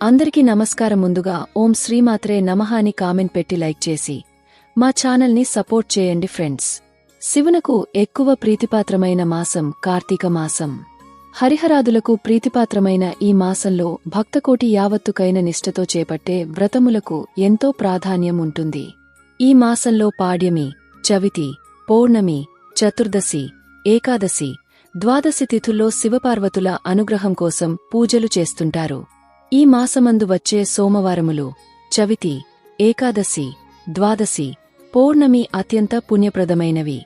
అందరికీ నమస్కారం ముందుగా ఓం శ్రీమాత్రే నమః అని కామెంట్ పెట్టి లైక్ చేసి మా ఛానల్ని సపోర్ట్ చేయండి ఫ్రెండ్స్. శివునకు ఎక్కువ ప్రీతిపాత్రమైన మాసం కార్తీక మాసం. హరిహరాదులకు ప్రీతిపాత్రమైన ఈ మాసంలో భక్తకోటి యావత్తుకైన నిష్ఠతో చేపట్టే వ్రతములకు ఎంతో ప్రాధాన్యం ఉంటుంది. ఈ మాసంలో పాడ్యమి చవితి పౌర్ణమి చతుర్దశి ఏకాదశి ద్వాదశి తిథుల్లో శివపార్వతుల అనుగ్రహం కోసం పూజలు చేస్తుంటారు. ఈ మాసమందు వచ్చే సోమవారములు చవితి ఏకాదశి ద్వాదశి పౌర్ణమి అత్యంత పుణ్యప్రదమైనవి.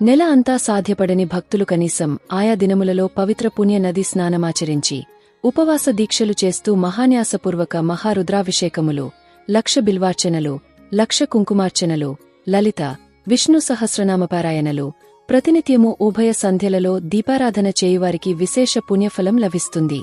నెల అంతా సాధ్యపడని భక్తులు కనీసం ఆయా దినములలో పవిత్ర పుణ్య నది స్నానమాచరించి ఉపవాస దీక్షలు చేస్తూ మహాన్యాసపూర్వక మహారుద్రాభిషేకములు లక్ష బిల్వార్చనలు లక్ష కుంకుమార్చనలు లలిత విష్ణు సహస్రనామపారాయణలు ప్రతినిత్యము ఉభయ సంధ్యలలో దీపారాధన చేయువారికి విశేష పుణ్యఫలం లభిస్తుంది.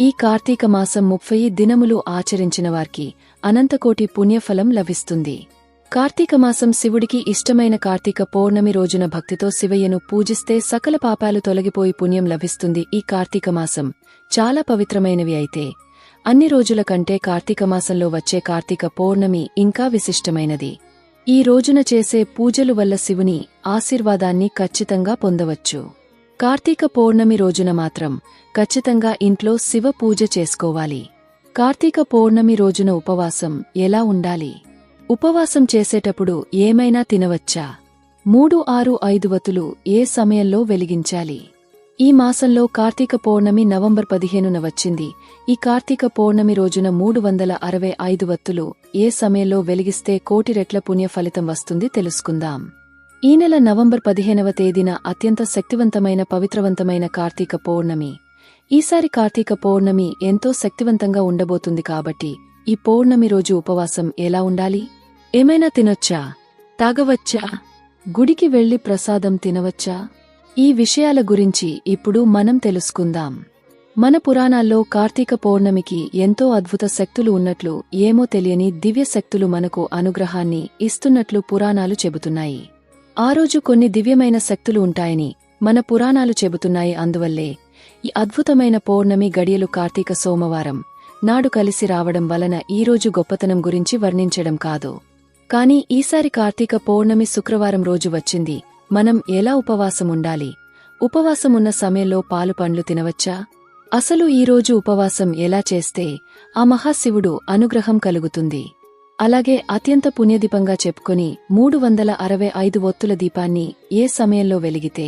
ఈ కార్తీక మాసం ముప్పై దినములు ఆచరించిన వారికి అనంతకోటి పుణ్యఫలం లభిస్తుంది. కార్తీక మాసం శివుడికి ఇష్టమైన కార్తీక పౌర్ణమి రోజున భక్తితో శివయ్యను పూజిస్తే సకల పాపాలు తొలగిపోయి పుణ్యం లభిస్తుంది. ఈ కార్తీక మాసం చాలా పవిత్రమైనవి అయితే అన్ని రోజుల కంటే కార్తీక మాసంలో వచ్చే కార్తీక పౌర్ణమి ఇంకా విశిష్టమైనది. ఈ రోజున చేసే పూజలు వల్ల శివుని ఆశీర్వాదాన్ని ఖచ్చితంగా పొందవచ్చు. కార్తీక పౌర్ణమి రోజున మాత్రం ఖచ్చితంగా ఇంట్లో శివ పూజ చేసుకోవాలి. కార్తీక పౌర్ణమి రోజున ఉపవాసం ఎలా ఉండాలి? ఉపవాసం చేసేటప్పుడు ఏమైనా తినవచ్చా? మూడు ఆరు ఐదు వతులు ఏ సమయంలో వెలిగించాలి? ఈ మాసంలో కార్తీక పౌర్ణమి నవంబర్ పదిహేనున వచ్చింది. ఈ కార్తీక పౌర్ణమి రోజున మూడు వందల అరవై ఐదు వత్తులు ఏ సమయంలో వెలిగిస్తే కోటి రెట్ల పుణ్య ఫలితం వస్తుంది తెలుసుకుందాం. ఈ నెల నవంబర్ పదిహేనవ తేదీన అత్యంత శక్తివంతమైన పవిత్రవంతమైన కార్తీక పౌర్ణమి. ఈసారి కార్తీక పౌర్ణమి ఎంతో శక్తివంతంగా ఉండబోతుంది కాబట్టి ఈ పౌర్ణమి రోజు ఉపవాసం ఎలా ఉండాలి? ఏమైనా తినొచ్చా? తాగవచ్చా? గుడికి వెళ్ళి ప్రసాదం తినవచ్చా? ఈ విషయాల గురించి ఇప్పుడు మనం తెలుసుకుందాం. మన పురాణాల్లో కార్తీక పౌర్ణమికి ఎంతో అద్భుత శక్తులు ఉన్నట్లు ఏమో తెలియని దివ్య శక్తులు మనకు అనుగ్రహాన్ని ఇస్తున్నట్లు పురాణాలు చెబుతున్నాయి. ఆ రోజు కొన్ని దివ్యమైన శక్తులు ఉంటాయని మన పురాణాలు చెబుతున్నాయి. అందువల్లే ఈ అద్భుతమైన పౌర్ణమి గడియలు కార్తీక సోమవారం నాడు కలిసి రావడం వలన ఈరోజు గొప్పతనం గురించి వర్ణించడం కాదు. కాని ఈసారి కార్తీక పౌర్ణమి శుక్రవారం రోజు వచ్చింది. మనం ఎలా ఉపవాసం ఉండాలి? ఉపవాసమున్న సమయంలో పాలు పండ్లు తినవచ్చా? అసలు ఈరోజు ఉపవాసం ఎలా చేస్తే ఆ మహాశివుడు అనుగ్రహం కలుగుతుంది? అలాగే అత్యంత పుణ్యదీపంగా చెప్పుకొని మూడు వందల అరవై ఐదు ఒత్తుల దీపాన్ని ఏ సమయంలో వెలిగితే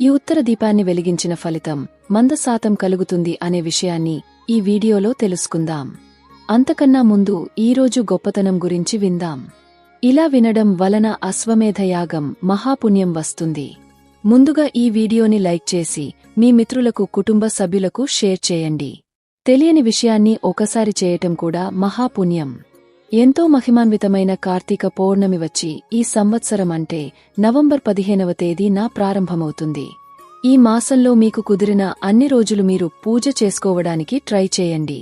ఈ ఉత్తర దీపాన్ని వెలిగించిన ఫలితం మందశాతం కలుగుతుంది అనే విషయాన్ని ఈ వీడియోలో తెలుసుకుందాం. అంతకన్నా ముందు ఈరోజు గొప్పతనం గురించి విందాం. ఇలా వినడం వలన అశ్వమేధయాగం మహాపుణ్యం వస్తుంది. ముందుగా ఈ వీడియోని లైక్ చేసి మీ మిత్రులకు కుటుంబ సభ్యులకు షేర్ చేయండి. తెలియని విషయాన్ని ఒకసారి చేయటం కూడా మహాపుణ్యం. ఎంతో మహిమాన్వితమైన కార్తీక పౌర్ణమి వచ్చి ఈ సంవత్సరం అంటే నవంబర్ పదిహేనవ తేదీన ప్రారంభమవుతుంది. ఈ మాసంలో మీకు కుదిరిన అన్ని రోజులు మీరు పూజ చేసుకోవడానికి ట్రై చేయండి.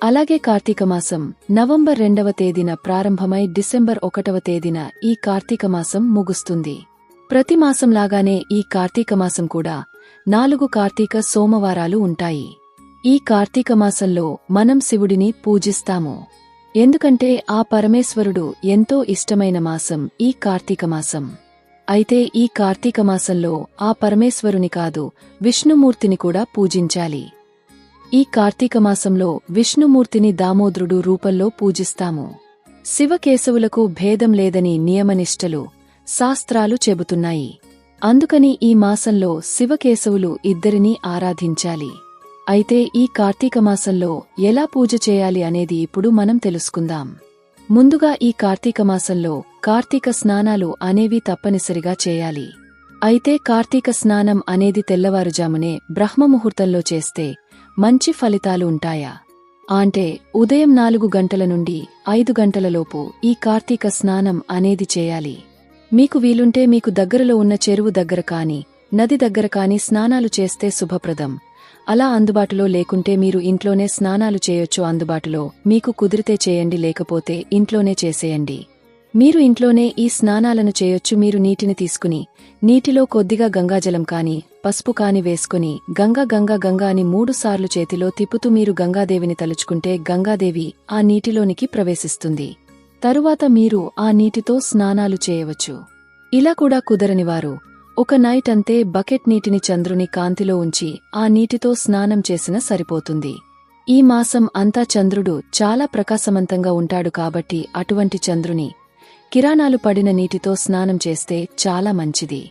అలాగే కార్తీక మాసం నవంబర్ రెండవ తేదీన ప్రారంభమై డిసెంబర్ ఒకటవ తేదీన ఈ కార్తీక మాసం ముగుస్తుంది. ప్రతి మాసంలాగానే ఈ కార్తీక మాసం కూడా నాలుగు కార్తీక సోమవారాలు ఉంటాయి. ఈ కార్తీక మాసంలో మనం శివుడిని పూజిస్తాము. ఎందుకంటే ఆ పరమేశ్వరుడు ఎంతో ఇష్టమైన మాసం ఈ కార్తీక మాసం. అయితే ఈ కార్తీక మాసంలో ఆ పరమేశ్వరుని కాదు విష్ణుమూర్తిని కూడా పూజించాలి. ఈ కార్తీక మాసంలో విష్ణుమూర్తిని దామోదరుడు రూపంలో పూజిస్తాము. శివకేశవులకు భేదం లేదని నియమనిష్టలు శాస్త్రాలు చెబుతున్నాయి. అందుకని ఈ మాసంలో శివకేశవులు ఇద్దరినీ ఆరాధించాలి. అయితే ఈ కార్తీక మాసంలో ఎలా పూజ చేయాలి అనేది ఇప్పుడు మనం తెలుసుకుందాం. ముందుగా ఈ కార్తీక మాసంలో కార్తీక స్నానాలు అనేవి తప్పనిసరిగా చేయాలి. అయితే కార్తీక స్నానం అనేది తెల్లవారుజామునే బ్రహ్మముహూర్తంలో చేస్తే మంచి ఫలితాలు ఉంటాయా? అంటే ఉదయం నాలుగు గంటల నుండి ఐదు గంటలలోపు ఈ కార్తీక స్నానం అనేది చేయాలి. మీకు వీలుంటే మీకు దగ్గరలో ఉన్న చెరువు దగ్గర కాని నది దగ్గర కాని స్నానాలు చేస్తే శుభప్రదం. అలా అందుబాటులో లేకుంటే మీరు ఇంట్లోనే స్నానాలు చేయొచ్చు. అందుబాటులో మీకు కుదిరితే చేయండి లేకపోతే ఇంట్లోనే చేసేయండి. మీరు ఇంట్లోనే ఈ స్నానాలను చేయొచ్చు. మీరు నీటిని తీసుకుని నీటిలో కొద్దిగా గంగాజలం కాని పసుపు కాని వేసుకుని గంగా గంగా గంగా అని మూడుసార్లు చేతిలో తిప్పుతూ మీరు గంగాదేవిని తలుచుకుంటే గంగాదేవి ఆ నీటిలోనికి ప్రవేశిస్తుంది. తరువాత మీరు ఆ నీటితో స్నానాలు చేయవచ్చు. ఇలా కూడా కుదరనివారు ఒక నైట్ అంతే బకెట్ నీటిని చంద్రుని కాంతిలో ఉంచి ఆ నీటితో స్నానం చేసిన సరిపోతుంది. ఈ మాసం అంతా చంద్రుడు చాలా ప్రకాశవంతంగా ఉంటాడు కాబట్టి అటువంటి చంద్రుని కిరాణాలు పడిన నీటితో స్నానం చేస్తే చాలా మంచిది.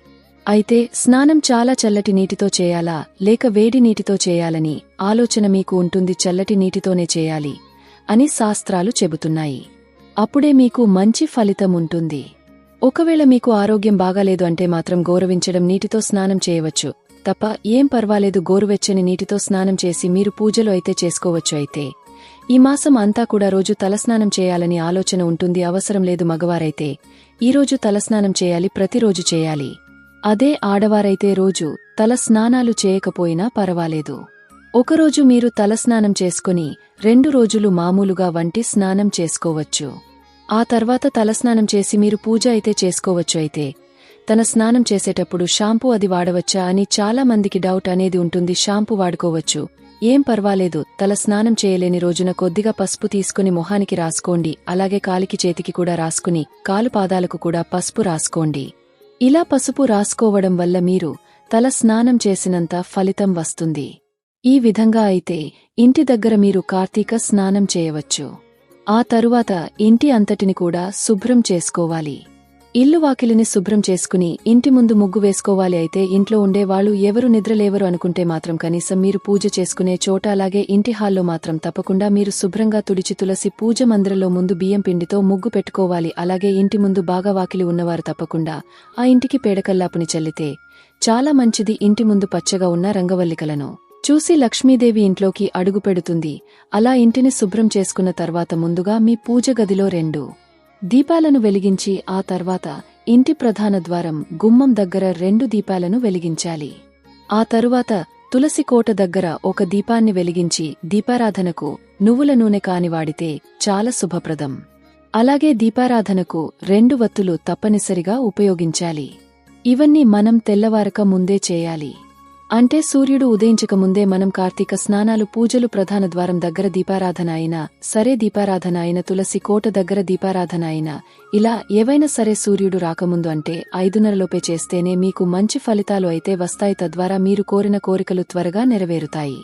అయితే స్నానం చాలా చల్లటి నీటితో చేయాలా లేక వేడి నీటితో చేయాలని ఆలోచన మీకు ఉంటుంది చల్లటి నీటితోనే చేయాలి అని శాస్త్రాలు చెబుతున్నాయి. అప్పుడే మీకు మంచి ఫలితం ఉంటుంది. ఒకవేళ మీకు ఆరోగ్యం బాగాలేదు అంటే మాత్రం గౌరవించడం నీటితో స్నానం చేయవచ్చు. తప్ప ఏం పర్వాలేదు గోరువెచ్చని నీటితో స్నానం చేసి మీరు పూజలు అయితే చేసుకోవచ్చు అయితే. ఈ మాసం అంతా కూడా రోజు తలస్నానం చేయాలని ఆలోచన ఉంటుంది అవసరం లేదు మగవారైతే. ఈరోజు తలస్నానం చేయాలి ప్రతిరోజు చేయాలి. అదే ఆడవారైతే రోజు తల స్నానాలు చేయకపోయినా పర్వాలేదు. ఒకరోజు మీరు తలస్నానం చేసుకుని రెండు రోజులు మామూలుగా వంటి స్నానం చేసుకోవచ్చు. ఆ తర్వాత తలస్నానం చేసి మీరు పూజ అయితే చేసుకోవచ్చు అయితే. తన స్నానం చేసేటప్పుడు షాంపూ అది వాడవచ్చా అని చాలా మందికి డౌట్ అనేది ఉంటుంది. షాంపూ వాడుకోవచ్చు. ఏం పర్వాలేదు. తల స్నానం చేయలేని రోజున కొద్దిగా పసుపు తీసుకుని మొహానికి రాసుకోండి. అలాగే కాలికి చేతికి కూడా రాసుకుని కాలు పాదాలకు కూడా పసుపు రాసుకోండి. ఇలా పసుపు రాసుకోవడం వల్ల మీరు తల స్నానం చేసినంత ఫలితం వస్తుంది. ఈ విధంగా అయితే ఇంటి దగ్గర మీరు కార్తీక స్నానం చేయవచ్చు. ఆ తరువాత ఇంటి అంతటిని కూడా శుభ్రం చేసుకోవాలి. ఇల్లు వాకిలిని శుభ్రం చేసుకుని ఇంటి ముందు ముగ్గు వేసుకోవాలి అయితే ఇంట్లో ఉండేవాళ్ళు ఎవరు నిద్రలేవరు అనుకుంటే మాత్రం కనీసం మీరు పూజ చేసుకునే చోట అలాగే ఇంటి హాల్లో మాత్రం తప్పకుండా మీరు శుభ్రంగా తుడిచి తులసి పూజ మందిరంలో ముందు బియ్యం పిండితో ముగ్గు పెట్టుకోవాలి. అలాగే ఇంటి ముందు బాగా వాకిలి ఉన్నవారు తప్పకుండా ఆ ఇంటికి పేడకల్లాపుని చల్లితే చాలా మంచిది ఇంటి ముందు పచ్చగా ఉన్న రంగవల్లికలను. చూసి లక్ష్మీదేవి ఇంట్లోకి అడుగుపెడుతుంది అలా ఇంటిని శుభ్రం చేసుకున్న తర్వాత ముందుగా మీ పూజ గదిలో రెండు. దీపాలను వెలిగించి ఆ తర్వాత ఇంటి ప్రధాన ద్వారం గుమ్మం దగ్గర రెండు దీపాలను వెలిగించాలి. ఆ తరువాత తులసి కోట దగ్గర ఒక దీపాన్ని వెలిగించి దీపారాధనకు నువ్వుల నూనె కాని వాడితే చాలా శుభప్రదం. అలాగే దీపారాధనకు రెండు వత్తులు తప్పనిసరిగా ఉపయోగించాలి. ఇవన్నీ మనం తెల్లవారక ముందే చేయాలి. అంటే సూర్యుడు ఉదయించక ముందే మనం కార్తీక స్నానాలు పూజలు ప్రధాన ద్వారం దగ్గర దీపారాధన అయినా సరే దీపారాధన అయిన తులసి కోట దగ్గర దీపారాధన అయినా ఇలా ఏవైనా సరే సూర్యుడు రాకముందు అంటే ఐదున్నరలోపే చేస్తేనే మీకు మంచి ఫలితాలు అయితే వస్తాయి తద్వారా మీరు కోరిన కోరికలు త్వరగా నెరవేరుతాయి.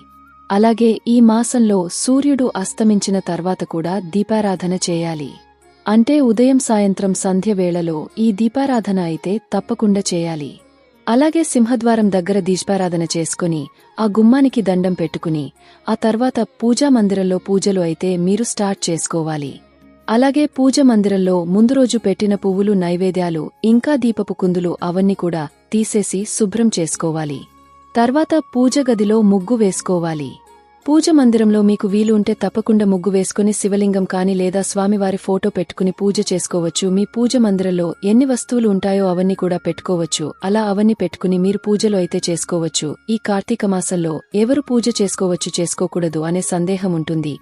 అలాగే ఈ మాసంలో సూర్యుడు అస్తమించిన తర్వాత కూడా దీపారాధన చేయాలి. అంటే ఉదయం సాయంత్రం సంధ్య వేళలో ఈ దీపారాధన అయితే తప్పకుండా చేయాలి. అలాగే సింహద్వారం దగ్గర దీష్పారాధన చేసుకుని ఆ గుమ్మానికి దండం పెట్టుకుని ఆ తర్వాత పూజా మందిరంలో పూజలు అయితే మీరు స్టార్ట్ చేసుకోవాలి. అలాగే పూజ మందిరంలో ముందు రోజు పెట్టిన పువ్వులు నైవేద్యాలు ఇంకా దీపపు కుందులు అవన్నీ కూడా తీసేసి శుభ్రం చేసుకోవాలి. తర్వాత పూజ గదిలో ముగ్గు వేసుకోవాలి. పూజ మందిరంలో మీకు వీలు ఉంటే తప్పకుండా ముగ్గు వేసుకుని శివలింగం కాని లేదా స్వామివారి ఫోటో పెట్టుకుని పూజ చేసుకోవచ్చు. మీ పూజ మందిరంలో ఎన్ని వస్తువులు ఉంటాయో అవన్నీ కూడా పెట్టుకోవచ్చు. అలా అవన్నీ పెట్టుకుని మీరు పూజలో అయితే చేసుకోవచ్చు. ఈ కార్తీక మాసంలో ఎవరు పూజ చేసుకోవచ్చు చేసుకోకూడదు అనే సందేహం ఉంటుంది.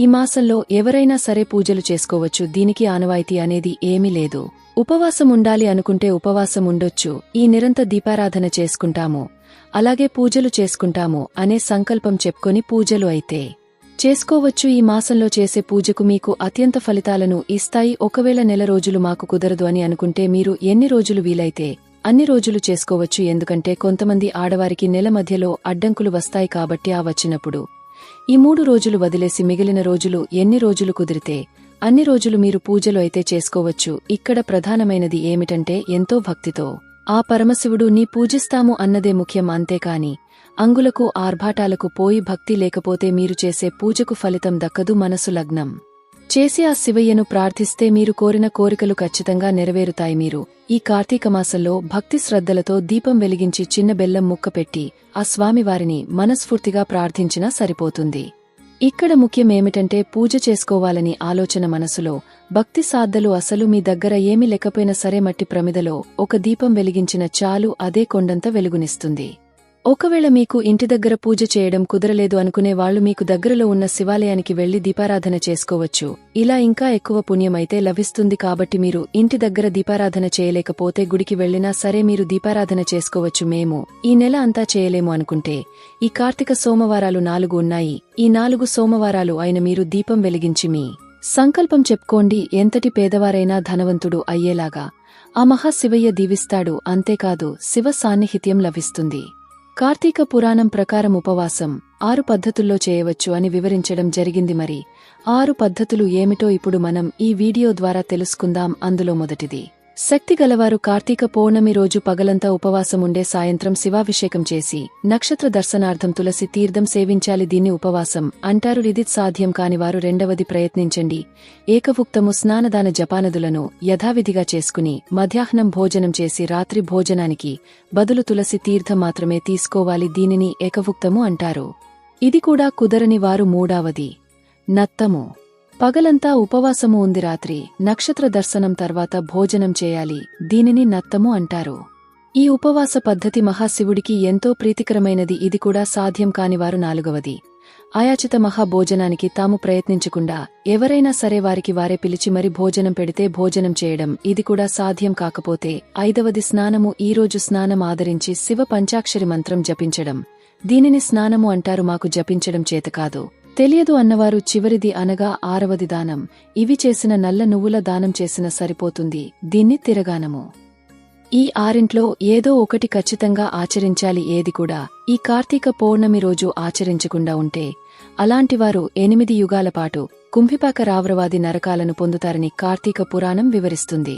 ఈ మాసంలో ఎవరైనా సరే పూజలు చేసుకోవచ్చు. దీనికి ఆనవాయితీ అనేది ఏమీ లేదు. ఉపవాసం ఉండాలి అనుకుంటే ఉపవాసం ఉండొచ్చు. ఈ నిరంతర దీపారాధన చేసుకుంటాము. అలాగే పూజలు చేసుకుంటాము అనే సంకల్పం చెప్పుకొని పూజలు అయితే. చేసుకోవచ్చు ఈ మాసంలో చేసే పూజకు మీకు అత్యంత ఫలితాలను ఇస్తాయి. ఒకవేళ నెల రోజులు మాకు కుదరదు అని అనుకుంటే మీరు ఎన్ని రోజులు వీలైతే అన్ని రోజులు చేసుకోవచ్చు. ఎందుకంటే కొంతమంది ఆడవారికి నెల మధ్యలో అడ్డంకులు వస్తాయి కాబట్టి ఆ వచ్చినప్పుడు. ఈ మూడు రోజులు వదిలేసి మిగిలిన రోజులు ఎన్ని రోజులు కుదిరితే అన్ని రోజులు మీరు పూజలు అయితే చేసుకోవచ్చు. ఇక్కడ ప్రధానమైనది ఏమిటంటే ఎంతో భక్తితో. ఆ పరమశివుడు నీ పూజిస్తాము అన్నదే ముఖ్యం అంతేకాని అంగులకు ఆర్భాటాలకు పోయి భక్తి లేకపోతే మీరు చేసే పూజకు ఫలితం దక్కదు మనసు లగ్నం. చేసి ఆ శివయ్యను ప్రార్థిస్తే మీరు కోరిన కోరికలు ఖచ్చితంగా నెరవేరుతాయి మీరు. ఈ కార్తీక మాసంలో భక్తి శ్రద్ధలతో దీపం వెలిగించి చిన్న బెల్లం ముక్క పెట్టి ఆ స్వామివారిని మనస్ఫూర్తిగా ప్రార్థించినా సరిపోతుంది. ఇక్కడ ముఖ్యమేమిటంటే పూజ చేసుకోవాలని ఆలోచన మనసులో భక్తి సాద్దలు అసలు మీ దగ్గర ఏమి లేకపోయినా సరే మట్టి ప్రమిదలో ఒక దీపం వెలిగించిన చాలు అదే కొండంత వెలుగునిస్తుంది. ఒకవేళ మీకు ఇంటి దగ్గర పూజ చేయడం కుదరలేదు అనుకునే వాళ్ళు మీకు దగ్గరలో ఉన్న శివాలయానికి వెళ్ళి దీపారాధన చేసుకోవచ్చు. ఇలా ఇంకా ఎక్కువ పుణ్యమైతే లభిస్తుంది కాబట్టి మీరు ఇంటి దగ్గర దీపారాధన చేయలేకపోతే గుడికి వెళ్ళినా సరే మీరు దీపారాధన చేసుకోవచ్చు మేము. ఈ నెల అంతా చేయలేము అనుకుంటే. ఈ కార్తీక సోమవారాలు నాలుగు ఉన్నాయి. ఈ నాలుగు సోమవారాలు అయిన మీరు దీపం వెలిగించి మీ సంకల్పం చెప్పుకోండి. ఎంతటి పేదవారైనా ధనవంతుడు అయ్యేలాగా. ఆ మహాశివయ్య దీవిస్తాడు. అంతేకాదు శివ సాన్నిహిత్యం లభిస్తుంది. కార్తీక పురాణం ప్రకారం ఉపవాసం ఆరు పద్ధతుల్లో చేయవచ్చు అని వివరించడం జరిగింది మరి. ఆరు పద్ధతులు ఏమిటో ఇప్పుడు మనం ఈ వీడియో ద్వారా తెలుసుకుందాం. అందులో మొదటిది శక్తి గలవారు కార్తీక పౌర్ణమి రోజు పగలంతా ఉపవాసం ఉండే సాయంత్రం శివాభిషేకం చేసి నక్షత్ర దర్శనార్థం తులసి తీర్థం సేవించాలి దీన్ని ఉపవాసం అంటారు ఇది సాధ్యం కానివారు రెండవది ప్రయత్నించండి. ఏకభుక్తము స్నానదాన జపానదులను యథావిధిగా చేసుకుని మధ్యాహ్నం భోజనం చేసి రాత్రి భోజనానికి బదులు తులసి తీర్థం మాత్రమే తీసుకోవాలి దీనిని ఏకభుక్తము అంటారు. ఇది కూడా కుదరని వారు మూడావది. నత్తము. పగలంతా ఉపవాసము ఉంది రాత్రి నక్షత్ర దర్శనం తర్వాత భోజనం చేయాలి దీనిని నత్తము అంటారు. ఈ ఉపవాస పద్ధతి మహాశివుడికి ఎంతో ప్రీతికరమైనది ఇది కూడా సాధ్యం కానివారు నాలుగవది. ఆయాచిత మహాభోజనానికి తాము ప్రయత్నించకుండా ఎవరైనా సరే వారికి వారే పిలిచి మరి భోజనం పెడితే భోజనం చేయడం ఇది కూడా సాధ్యం కాకపోతే ఐదవది స్నానము ఈరోజు స్నానం ఆదరించి శివ పంచాక్షరి మంత్రం జపించడం. దీనిని స్నానము అంటారు మాకు జపించడం చేతకాదు తెలియదు అన్నవారు చివరిది అనగా ఆరవది దానం. ఇవి చేసిన నల్ల నువ్వుల దానం చేసిన సరిపోతుంది. దీన్ని తిరగానము. ఈ ఆరింట్లో ఏదో ఒకటి ఖచ్చితంగా ఆచరించాలి ఏది కూడా. ఈ కార్తీక పౌర్ణమి రోజు ఆచరించకుండా ఉంటే అలాంటివారు ఎనిమిది యుగాల పాటు కుంభిపాక రావ్రవాది నరకాలను పొందుతారని కార్తీక పురాణం వివరిస్తుంది.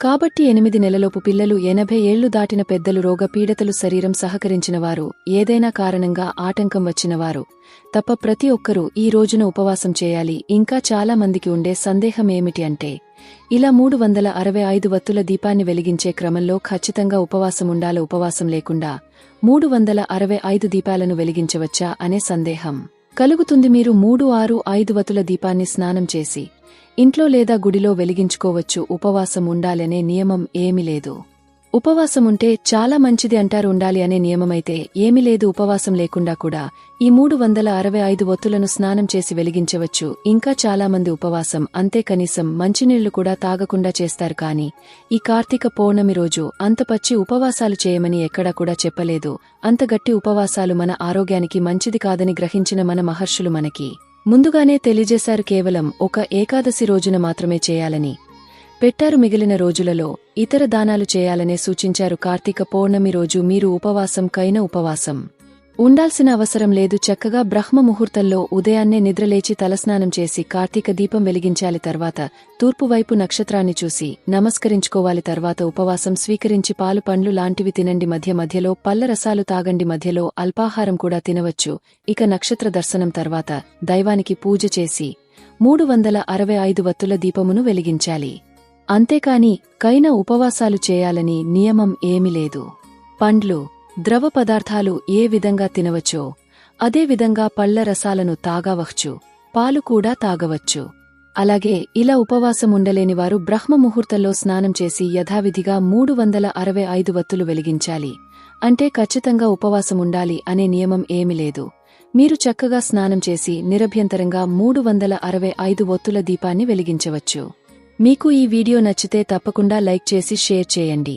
కాబట్టి ఎనిమిది నెలలోపు పిల్లలు ఎనభై ఏళ్ళు దాటిన పెద్దలు రోగపీడతలు శరీరం సహకరించినవారు ఏదైనా కారణంగా ఆటంకం వచ్చినవారు. తప్ప ప్రతి ఒక్కరూ ఈ రోజున ఉపవాసం చేయాలి. ఇంకా చాలా మందికి ఉండే సందేహం ఏమిటి అంటే ఇలా మూడు వందల అరవై ఐదు వత్తుల దీపాన్ని వెలిగించే క్రమంలో ఖచ్చితంగా ఉపవాసం ఉండాల ఉపవాసం లేకుండా మూడు వందల అరవై ఐదు దీపాలను వెలిగించవచ్చా అనే సందేహం. కలుగుతుంది మీరు మూడు ఆరు ఐదు వతుల దీపాన్ని స్నానం చేసి ఇంట్లో లేదా గుడిలో వెలిగించుకోవచ్చు ఉపవాసం ఉండాలనే నియమం ఏమీ లేదు. ఉపవాసం ఉంటే చాలా మంచిది అంటారు ఉండాలి అనే నియమమైతే ఏమీ లేదు ఉపవాసం లేకుండా కూడా ఈ మూడు వందల అరవై ఐదు ఒత్తులను స్నానం చేసి వెలిగించవచ్చు. ఇంకా చాలా మంది ఉపవాసం అంతే కనీసం మంచినీళ్ళు కూడా తాగకుండా చేస్తారు కాని ఈ కార్తీక పౌర్ణమి రోజు అంత పచ్చి ఉపవాసాలు చేయమని ఎక్కడా కూడా చెప్పలేదు. అంత గట్టి ఉపవాసాలు మన ఆరోగ్యానికి మంచిది కాదని గ్రహించిన మన మహర్షులు మనకి. ముందుగానే తెలియజేశారు కేవలం ఒక ఏకాదశి రోజున మాత్రమే చేయాలని. పెట్టారు మిగిలిన రోజులలో ఇతర దానాలు చేయాలనే సూచించారు కార్తీక పౌర్ణమి రోజు మీరు ఉపవాసం కైన ఉపవాసం. ఉండాల్సిన అవసరం లేదు. చక్కగా బ్రహ్మ ముహూర్తంలో ఉదయాన్నే నిద్రలేచి తలస్నానం చేసి కార్తీక దీపం వెలిగించాలి. తర్వాత తూర్పువైపు నక్షత్రాన్ని చూసి నమస్కరించుకోవాలి. తర్వాత ఉపవాసం స్వీకరించి పాలు పండ్లు లాంటివి తినండి. మధ్య మధ్యలో పళ్ళ రసాలు తాగండి. మధ్యలో అల్పాహారం కూడా తినవచ్చు. ఇక నక్షత్ర దర్శనం తర్వాత దైవానికి పూజ చేసి మూడు వందల అరవై ఐదు వత్తుల దీపమును వెలిగించాలి. అంతేకాని కైన ఉపవాసాలు చేయాలని నియమం ఏమీ లేదు. పండ్లు ద్రవ పదార్థాలు ఏ విధంగా తినవచ్చో అదేవిధంగా పళ్ళ రసాలను తాగవచ్చు పాలు కూడా తాగవచ్చు అలాగే ఇలా ఉపవాసం ఉండలేనివారు బ్రహ్మ ముహూర్తంలో స్నానం చేసి యథావిధిగా మూడు వందల అరవై ఐదు వత్తులు వెలిగించాలి. అంటే ఖచ్చితంగా ఉపవాసం ఉండాలి అనే నియమం ఏమి లేదు. మీరు చక్కగా స్నానం చేసి నిరభ్యంతరంగా మూడు వందల అరవై ఐదు ఒత్తుల దీపాన్ని వెలిగించవచ్చు. మీకు ఈ వీడియో నచ్చితే తప్పకుండా లైక్ చేసి షేర్ చేయండి.